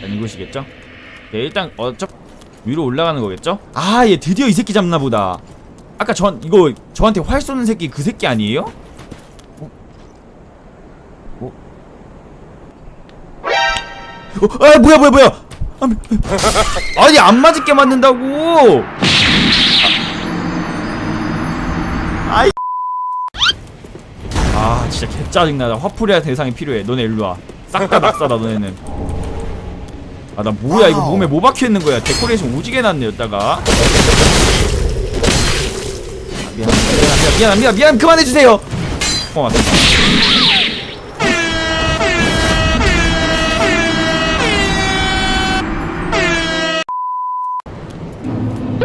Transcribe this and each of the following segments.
자, 이곳이겠죠? 네, 일단 어차 위로 올라가는 거겠죠? 아, 얘 드디어 이 새끼 잡나 보다. 아까 전 이거 저한테 활 쏘는 새끼 그 새끼 아니에요? 어? 어? 어, 아, 뭐야, 뭐야, 뭐야! 아, 미- 아니, 안 맞을게 맞는다고! 아, 아이. 아, 진짜 개 짜증나다. 화풀이할 대상이 필요해. 너네 일로 와. 싹 다 낙사다, 너네는. 아, 나 뭐야, 이거 몸에 뭐 박혀 있는 거야. 데코레이션 오지게 놨네, 여기다가. 아, 미안, 미안, 미안, 미안, 미안, 미안, 그만해 주세요! 어, 맞다.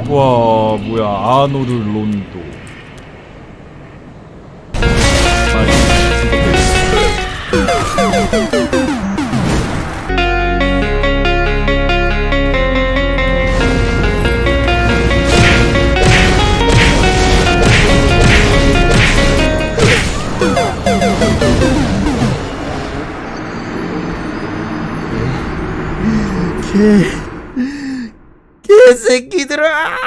와 뭐야 아노르 론도. 개 새끼들아!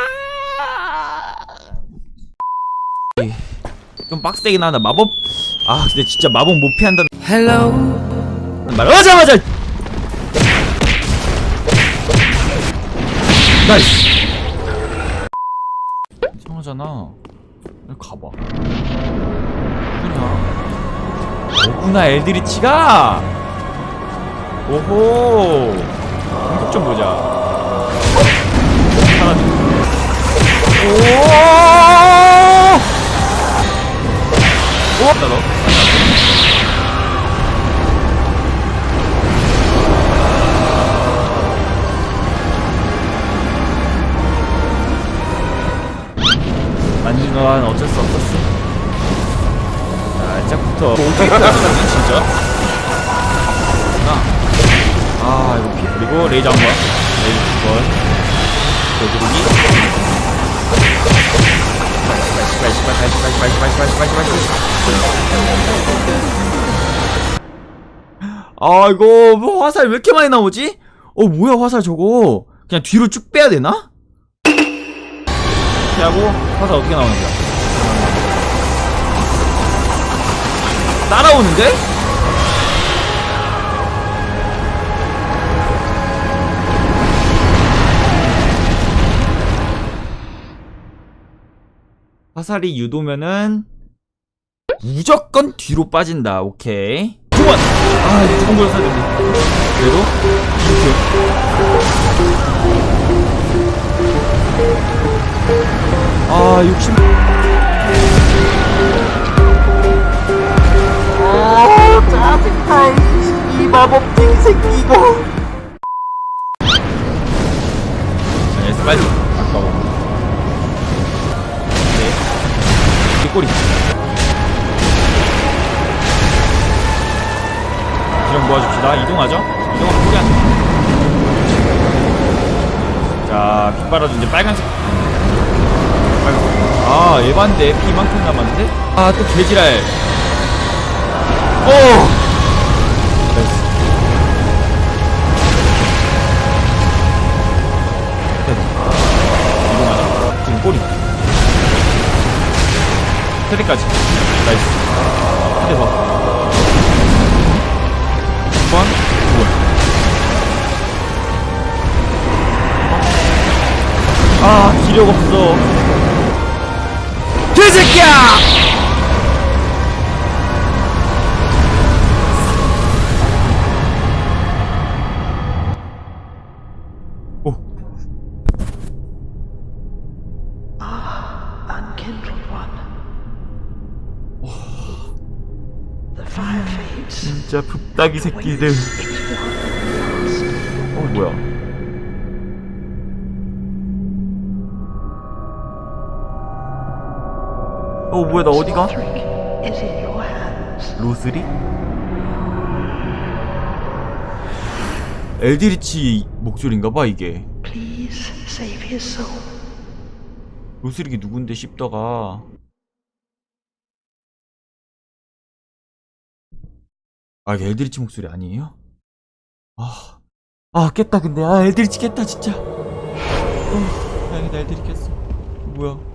좀 빡세긴 하다. 마법? 아 근데 진짜 마법 못 피한다는 헬로 말. 하자마자! 나이스! 이상하잖아. 여기 가봐? 누구냐? 뭐구나 엘드리치가? 오호! 공격 좀 보자 안진호는 어쩔 수 없었어. 자, 시작부터 어떻게 펴졌지 진짜? 나. 아, 이거 피, 그리고 레이저 한 번. 레이저 두 번. 되돌리기. 시발, 시발, 시발, 시발, 시발, 시발, 시발, 시발, 시발, 시발. 아, 이거, 뭐, 화살 왜 이렇게 많이 나오지? 어, 뭐야, 화살 저거. 그냥 뒤로 쭉 빼야 되나? 이렇게 하고, 화살 어떻게 나오는 거야? 따라오는데? 화살이 유도면은 무조건 뒤로 빠진다. 오케이. 두번 아, 이거 두번 걸렸어야 되는데. 그래도 이렇게. 아, 60. 아, 짜증나. 이 마법쟁이 새끼 이거. 자, 얘서 빨리 바꿔봐. 네. 이 꼬리. 기령 모아줍시다. 이동하죠? 이동하면 포기하자. 자, 빛 빨아줘. 이제 빨간색. 아, 에반데. 피 이만큼 남았는데? 아, 또 개지랄. 오! 이동하자. 지금 꼬리. 테레까지. 나이스. 더. 한 번, 두 번. 아, 기력 없어. 개새끼야! 오, unkindled one. The fire fades. 진짜 붓다기 새끼들. 어, 뭐야. 어, 뭐야, 나 어디가? 로스리? 엘디리치 목소리인가봐, 이게. 로스릭이 누군데 씹다가 아 이게 엘드리치 목소리 아니에요? 아, 아 깼다 근데 아 엘드리치 깼다 진짜 어, 다행이다 엘드리 깼어 뭐야